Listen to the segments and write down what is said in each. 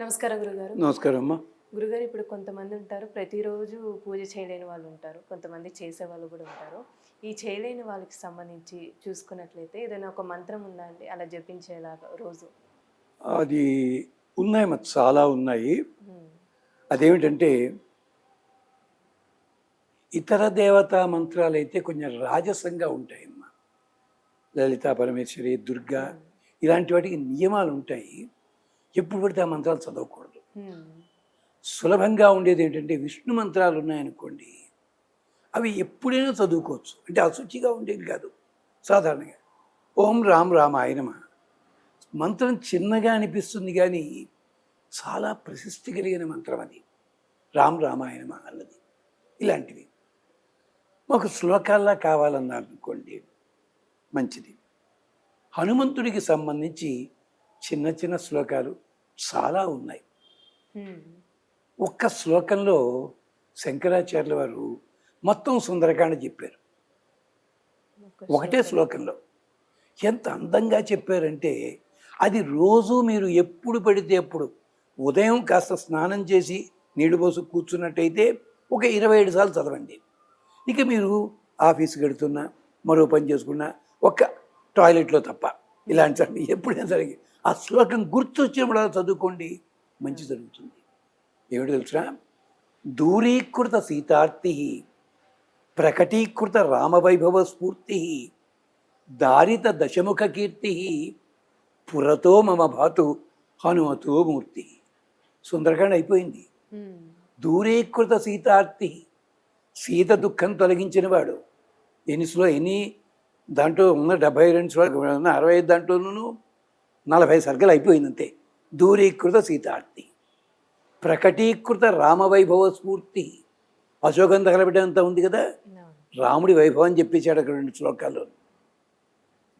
నమస్కారం గురుగారు. నమస్కారం అమ్మా గురుగారు ఇప్పుడు కొంతమంది ఉంటారు ప్రతిరోజు పూజ చేయలేని వాళ్ళు ఉంటారు కొంతమంది చేసే వాళ్ళు కూడా ఉంటారు. ఈ చేయలేని వాళ్ళకి సంబంధించి చూసుకున్నట్లయితే ఏదైనా ఒక మంత్రం ఉందా అండి? అలా జపించేలాగా రోజు. అది ఉన్నాయమ్మా చాలా ఉన్నాయి. అదేమిటంటే ఇతర దేవతా మంత్రాలు అయితే కొంచెం రాజసంగా ఉంటాయమ్మా. లలితా పరమేశ్వరి దుర్గా ఇలాంటి వాటికి నియమాలు ఉంటాయి. ఎప్పుడు పడితే ఆ మంత్రాలు చదవకూడదు. సులభంగా ఉండేది ఏంటంటే విష్ణు మంత్రాలు ఉన్నాయనుకోండి అవి ఎప్పుడైనా చదువుకోవచ్చు. అంటే అశుచిగా ఉండేది కాదు సాధారణంగా. ఓం రామ్ రామాయ నమ. మంత్రం చిన్నగా అనిపిస్తుంది కానీ చాలా ప్రశస్తి కలిగిన మంత్రం అది. రామ్ రామాయ నమ అన్నది. ఇలాంటివి. మాకు శ్లోకాల్లా కావాలన్నారు అనుకోండి మంచిది. హనుమంతుడికి సంబంధించి చిన్న చిన్న శ్లోకాలు చాలా ఉన్నాయి. ఒక్క శ్లోకంలో శంకరాచార్యుల వారు మొత్తం సుందరకాండ చెప్పారు. ఒక ఒకటే శ్లోకంలో. ఎంత అందంగా చెప్పారంటే అది రోజు మీరు ఎప్పుడు పడితే అప్పుడు ఉదయం కాస్త స్నానం చేసి నీళ్ళు పోసి కూర్చున్నట్టయితే ఒక ఇరవై ఏడు సార్లు చదవండి. ఇక మీరు ఆఫీస్కి వెడుతున్నా మరో పని చేసుకున్నా ఒక్క టాయిలెట్లో తప్ప ఇలాంటి ఎప్పుడైనా సరే ఆ శ్లోకం గుర్తొచ్చినప్పుడు అలా చదువుకోండి మంచి జరుగుతుంది. ఏమిటి తెలుసా? దూరీకృత సీతార్తి ప్రకటీకృత రామవైభవ స్ఫూర్తి దారిత దశముఖ కీర్తి పురతో మమ భాతు హనుమతో మూర్తి. సుందరకాండ అయిపోయింది. దూరీకృత సీతార్తి సీత దుఃఖం తొలగించిన వాడు ఎన్ని స్లో ఎన్ని దాంట్లో ఉన్న డెబ్బై రెండు అరవై ఐదు దాంట్లోనూ నలభై సర్గలు అయిపోయింది అంతే దూరీకృత సీతార్తి ప్రకటీకృత రామవైభవ స్ఫూర్తి. అశోకం తగలబెట్టేంత ఉంది కదా. రాముడి వైభవం చెప్పేశాడు అక్కడ రెండు శ్లోకాల్లో.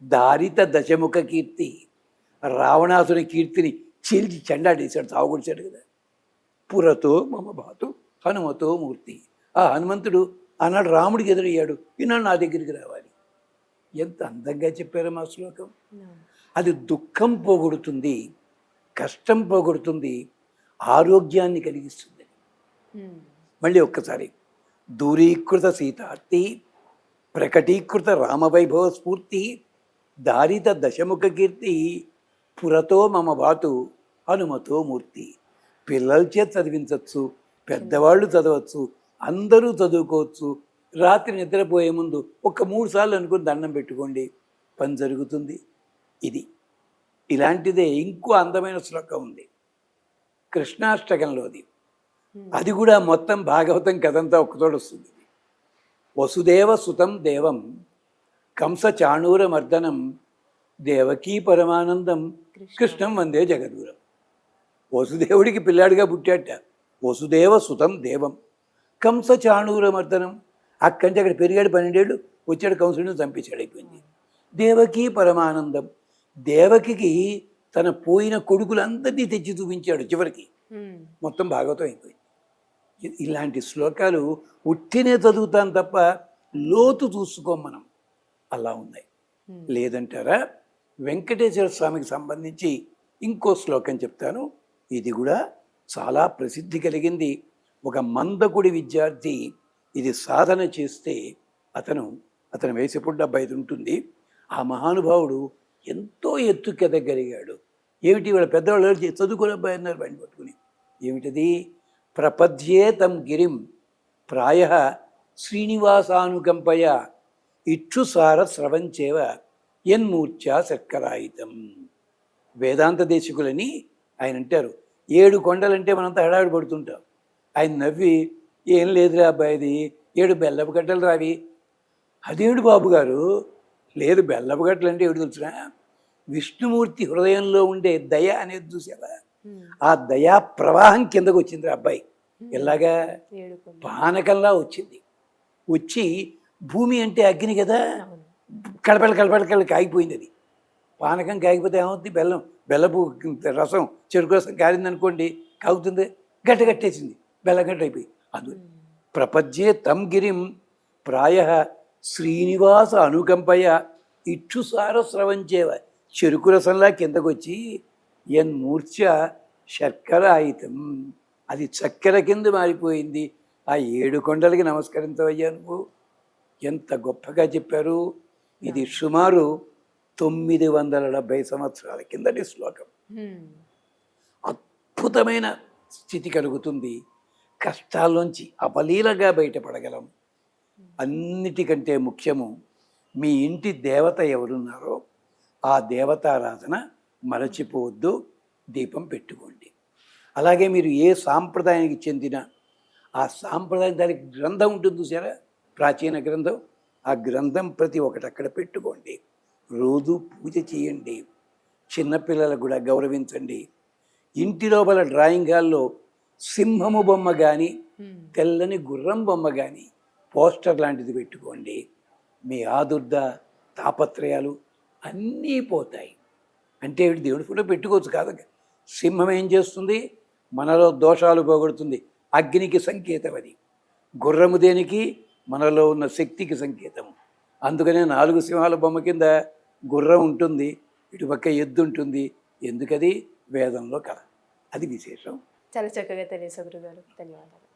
దారిత దశముఖ కీర్తి రావణాసుని కీర్తిని చీల్చి చెండాడేశాడు తాగుడిచాడు కదా. పురతో మమ బాతు హనుమతో మూర్తి. ఆ హనుమంతుడు ఆనాడు రాముడికి ఎదురయ్యాడు ఈనాడు నా దగ్గరికి రావాలి. ఎంత అందంగా చెప్పారు మా శ్లోకం. అది దుఃఖం పోగొడుతుంది కష్టం పోగొడుతుంది ఆరోగ్యాన్ని కలిగిస్తుంది. మళ్ళీ ఒక్కసారి దూరీకృత సీతార్తి ప్రకటీకృత రామవైభవ స్ఫూర్తి దారిత దశముఖ కీర్తి పురతో మమ బాతు హనుమతో మూర్తి. పిల్లల చేత చదివించవచ్చు పెద్దవాళ్ళు చదవచ్చు అందరూ చదువుకోవచ్చు రాత్రి నిద్రపోయే ముందు ఒక మూడు సార్లు అనుకుని దండం పెట్టుకోండి పని జరుగుతుంది. ఇది. ఇలాంటిదే ఇంకో అందమైన శ్లోకం ఉంది. కృష్ణాష్టకంలోది. అది కూడా మొత్తం భాగవతం కథంతా ఒక్కతోడు వస్తుంది. వసుదేవ సుతం దేవం కంస చాణూర మర్దనం దేవకీ పరమానందం కృష్ణం. వందే జగద్గురం. వసుదేవుడికి పిల్లాడిగా పుట్టాట వసుదేవ సుతం దేవం కంస చాణూర మర్దనం అక్కడి నుంచి అక్కడ పెరిగాడు పన్నెండేళ్ళు వచ్చాడు కంసుడిని చంపేశాడు అయిపోయింది. దేవకీ పరమానందం. దేవకికి తన పోయిన కొడుకులందరినీ తెచ్చి చూపించాడు చివరికి. మొత్తం భాగవతం అయిపోయింది. ఇలాంటి శ్లోకాలు ఉట్టినే చదువుతాం తప్ప లోతు చూసుకోం మనం. అలా ఉన్నాయి. లేదంటారా? వెంకటేశ్వర స్వామికి సంబంధించి ఇంకో శ్లోకం చెప్తాను. ఇది కూడా చాలా ప్రసిద్ధి కలిగింది. ఒక మందకుడి విద్యార్థి ఇది సాధన చేస్తే అతను అతని వయసు డెబ్బై ఐదు ఉంటుంది. ఆ మహానుభావుడు ఎంతో ఎత్తుకెదగలిగాడు ఏమిటి వాళ్ళ పెద్దవాళ్ళు చదువుకునే అబ్బాయి అన్నారు బండి పట్టుకుని. ఏమిటది? ప్రపద్యే తం గిరిం ప్రాయ శ్రీనివాసానుకంపయ ఇచ్చుసార స్రవంచేవ యన్మూర్ఛ శర్కరాయితం. వేదాంత దేశికులని ఆయన అంటారు. ఏడు కొండలంటే మనంతా హడావిడి పడుతుంటాం. ఆయన నవ్వి ఏం లేదురా అబ్బాయిది ఏడు బెల్లపు గడ్డలు రావి. అదేడు బాబు గారు? లేదు బెల్లపు గడ్డలు అంటే ఏడు తెలుసురా? విష్ణుమూర్తి హృదయంలో ఉండే దయ అనేది ఉమ్, ఆ దయా ప్రవాహం కిందకు వచ్చింది అబ్బాయి. ఎలాగా? పానకంలా వచ్చింది. వచ్చి భూమి అంటే అగ్ని కదా? కడపల కడపల కడపల కాగిపోయింది అది. పానకం కాగిపోతే ఏమవుతుంది? బెల్లం బెల్లపు రసం చెరుకు రసం కారింది అనుకోండి కాగుతుంది? గట్ట కట్టేసింది. బెల్లం గట్ట అయిపోయి అందు ఉమ్, ప్రపద్యే తం గిరిం ప్రాయ శ్రీనివాస అనుకంపయ ఇక్షుసార స్రవంచేవ. చెరుకు రసంలా కిందకొచ్చి ఎన్ మూర్ఛ శర్కర ఆయితం. అది చక్కెర కింద మారిపోయింది. ఆ ఏడు కొండలకి నమస్కరించవయ్యా నువ్వు. ఎంత గొప్పగా చెప్పారు. ఇది సుమారు తొమ్మిది వందల డెబ్భై సంవత్సరాల కిందటి శ్లోకం. అద్భుతమైన స్థితి కలుగుతుంది. కష్టాల్లోంచి అవలీలగా బయటపడగలం. అన్నిటికంటే ముఖ్యము మీ ఇంటి దేవత ఎవరున్నారో. ఆ దేవతారాధన మరచిపోవద్దు దీపం పెట్టుకోండి. అలాగే మీరు ఏ సాంప్రదాయానికి చెందిన ఆ సాంప్రదాయం దానికి గ్రంథం ఉంటుంది చూసారా? ప్రాచీన గ్రంథం. ఆ గ్రంథం ప్రతి ఒక్కటి అక్కడ పెట్టుకోండి. రోజు పూజ చేయండి. చిన్నపిల్లలకు కూడా గౌరవించండి. ఇంటి లోపల డ్రాయింగ్ హాల్లో సింహము బొమ్మ కానీ. తెల్లని గుర్రం బొమ్మ కానీ పోస్టర్ లాంటిది పెట్టుకోండి. మీ ఆదుర్ద తాపత్రయాలు అన్నీ పోతాయి. అంటే దేవుడి ఫోటో పెట్టుకోవచ్చు కాదు సింహం ఏం చేస్తుంది? మనలో దోషాలు పోగొడుతుంది. అగ్నికి సంకేతం అది. గుర్రము దేనికి? మనలో ఉన్న శక్తికి సంకేతం. అందుకనే నాలుగు సింహాల బొమ్మ కింద గుర్రం ఉంటుంది ఇటుపక్క ఎద్దు ఉంటుంది. ఎందుకది? వేదంలో కథ. అది విశేషం. చాలా చక్కగా తెలియదు గారు ధన్యవాదాలు.